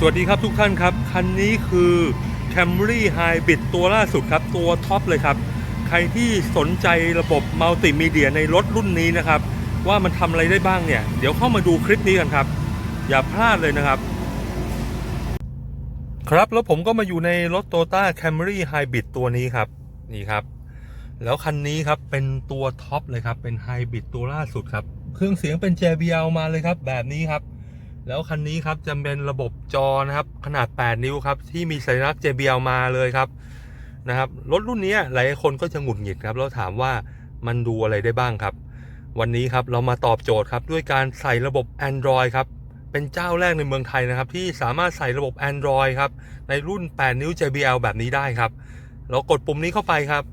สวัสดีครับทุกท่านครับ คันนี้คือ Camry Hybrid ตัวล่าสุดครับ ตัวท็อปเลยครับ ใครที่สนใจระบบมัลติมีเดียในรถรุ่นนี้นะครับ ว่ามันทำอะไรได้บ้างเนี่ย เดี๋ยวเข้ามาดูคลิปนี้กันครับ อย่าพลาดเลยนะครับ ครับแล้วผมก็มาอยู่ในรถ Toyota Camry Hybrid ตัวนี้ครับ นี่ครับ แล้วคันนี้ครับเป็นตัวท็อปเลยครับ เป็นไฮบริดตัวล่าสุดครับ เครื่องเสียงเป็น JBL มาเลยครับ แบบนี้ครับ แล้วคันนี้ครับจะเป็นระบบจอนะครับขนาด 8 นิ้วครับที่มีสัญลักษณ์ JBL มาเลยครับนะครับรถรุ่นนี้หลายคนก็จะหงุดหงิดครับแล้วถามว่ามันดูอะไรได้บ้างครับ วันนี้ครับเรามาตอบโจทย์ครับด้วยการใส่ระบบ Android ครับเป็นเจ้าแรกในเมืองไทยนะครับที่สามารถใส่ระบบ Android ครับในรุ่น 8 นิ้ว JBL แบบนี้ได้ครับ เรากดปุ่มนี้เข้าไปครับ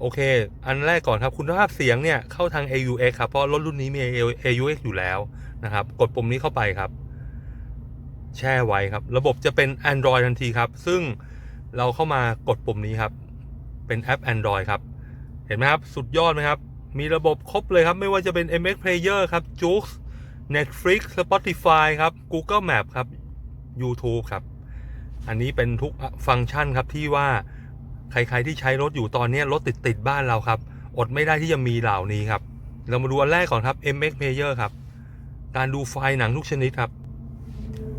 โอเค อันแรกก่อนครับ คุณภาพเสียงเนี่ยเข้าทาง AUX ครับ เพราะรถรุ่นนี้มี AUX อยู่แล้วนะครับ กดปุ่มนี้เข้าไปครับ แช่ไว้ครับ ระบบจะเป็น Android ทันทีครับ ซึ่งเราเข้ามากดปุ่มนี้ครับ เป็นแอป Android ครับ เห็นไหมครับ สุดยอดไหมครับ มีระบบครบเลยครับ ไม่ว่าจะเป็น MX Player ครับ Joox Netflix Spotify ครับ Google Map ครับ YouTube ครับ อันนี้เป็นทุกฟังก์ชันครับที่ว่า ใครๆที่ใช้รถอยู่ตอนนี้รถติดติดบ้านเราครับ อดไม่ได้ที่จะมีเหล่านี้ครับ เรามาดูอันแรกก่อนครับ MX Player ครับ การดูไฟล์หนังทุกชนิดครับ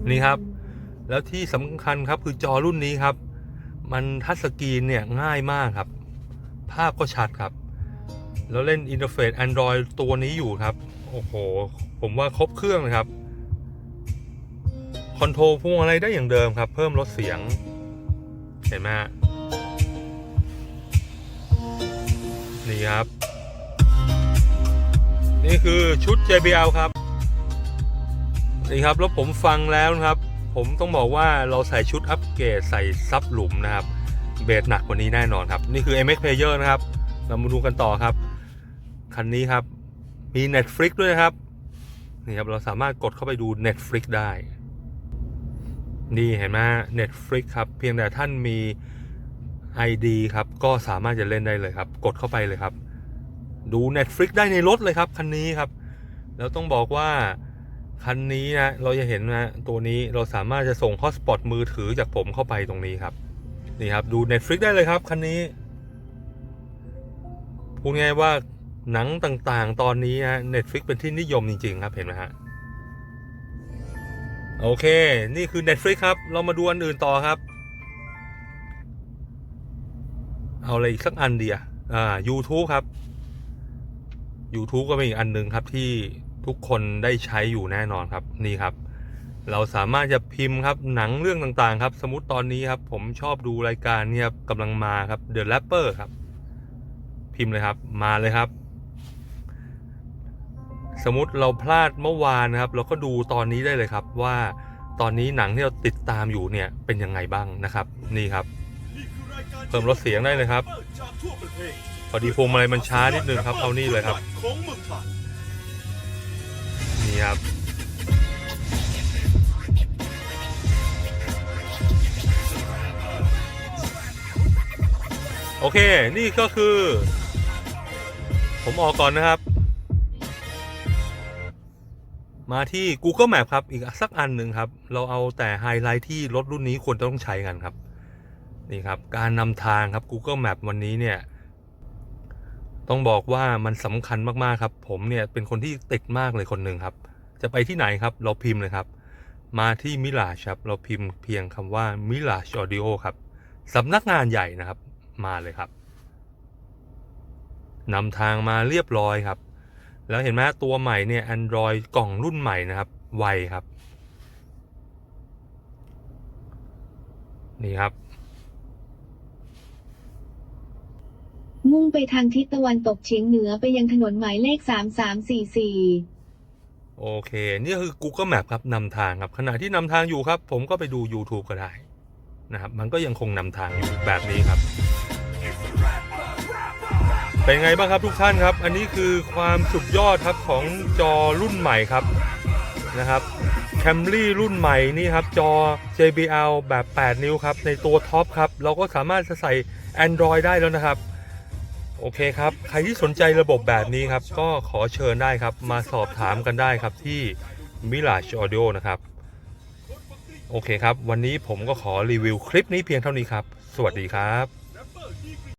นี่ครับ แล้วที่สำคัญครับคือจอรุ่นนี้ครับ มันทัชสกรีนเนี่ยง่ายมากครับ ภาพก็ชัดครับ แล้วเล่นอินเทอร์เฟซ Android ตัวนี้อยู่ครับ โอ้โห ผมว่าครบเครื่องเลยครับคอนโทรลพวงอะไรได้อย่างเดิมครับ เพิ่มลดเสียง เห็นไหมฮะ นี่ครับ นี่คือชุด JBL ครับ นี่ครับแล้วผมฟังแล้วนะครับ ผมต้องบอกว่าเราใส่ชุดอัปเกรดใส่ซับหลุมนะครับ เบสหนักกว่านี้แน่นอนครับ นี่คือ MX Player นะครับ เรามาดูกันต่อครับ คันนี้ครับ มี Netflix ด้วยครับ นี่ครับ เราสามารถกดเข้าไปดู Netflix ได้ นี่เห็นไหม Netflix ครับ เพียงแต่ท่านมี ID ครับ ก็สามารถจะเล่นได้เลยครับ กดเข้าไปเลยครับ ดู Netflix ได้ในรถเลยครับ คันนี้ครับ แล้วต้องบอกว่า คันนี้นะเราจะเห็นนะตัวนี้เราสามารถจะส่งฮอตสปอตมือถือจากผมเข้าไปตรงนี้ครับ นี่ครับ ดู Netflix ได้เลยครับ คันนี้พูดง่ายว่าหนังต่างๆ ตอนนี้นะ Netflix เป็นที่นิยมจริง ๆ ครับเห็นไหมฮะ โอเค นี่คือ Netflix ครับ เรามาดูอันอื่นต่อครับ เอาอะไรอีกสักอันเดียอ่า YouTube ครับ YouTube ก็เป็นอีกอันหนึ่งครับที่ทุกคนได้ใช้อยู่แน่นอนครับนี่ครับ เราสามารถจะพิมพ์ครับหนังเรื่องต่างๆ ครับ สมมติตอนนี้ครับ ผมชอบดูรายการเนี่ยกำลังมาครับ The Rapper ครับ พิมพ์เลยครับ มาเลยครับ สมมติเราพลาดเมื่อวานนะครับ เราก็ดูตอนนี้ได้เลยครับว่าตอนนี้หนังที่เราติดตามอยู่เนี่ยเป็นยังไงบ้างนะครับ นี่ครับ เพิ่มลดเสียงได้เลยครับพอดีพวงมาลัยมันช้านิดนึงครับ เอานี่เลยครับ นี่ครับ โอเค นี่ก็คือ ผมออกก่อนนะครับ มาที่ Google Map ครับ อีกสักอันหนึ่งครับ เราเอาแต่ไฮไลท์ที่รถรุ่นนี้ควรจะต้องใช้กันครับ นี่ครับการนำทางครับ Google Map วันนี้เนี่ย ต้องบอกว่ามันสำคัญมากๆครับ ผมเนี่ยเป็นคนที่ติดมากเลยคนหนึ่งครับ จะไปที่ไหนครับ เราพิมพ์เลยครับ มาที่มิลาชครับ เราพิมพ์เพียงคำว่ามิลาชออดิโอครับสำนักงานใหญ่นะครับ มาเลยครับนำทางมาเรียบร้อยครับ แล้วเห็นไหมตัวใหม่เนี่ย Android กล่องรุ่นใหม่นะครับไวครับ นี่ครับ มุ่งไปทางทิศตะวันตกเฉียงเหนือไปยังถนนหมายเลข 3344 โอเค นี่คือ Google Map ครับนำทางครับ ขณะที่นำทางอยู่ครับ ผมก็ไปดู YouTube ก็ได้นะครับ มันก็ยังคงนำทางอยู่แบบนี้ครับ เป็นไงบ้างครับทุกท่านครับ อันนี้คือความสุดยอดครับของจอรุ่นใหม่ครับนะครับ Camry รุ่นใหม่นี่ครับ จอ JBL แบบ 8 นิ้วครับ ในตัวท็อปครับ เราก็สามารถจะใส่ Android ได้แล้วนะครับ โอเคครับ ใครที่สนใจระบบแบบนี้ครับ ก็ขอเชิญได้ครับ มาสอบถามกันได้ครับที่ Mirage Audio นะครับ โอเคครับ วันนี้ผมก็ขอรีวิวคลิปนี้เพียงเท่านี้ครับ สวัสดีครับ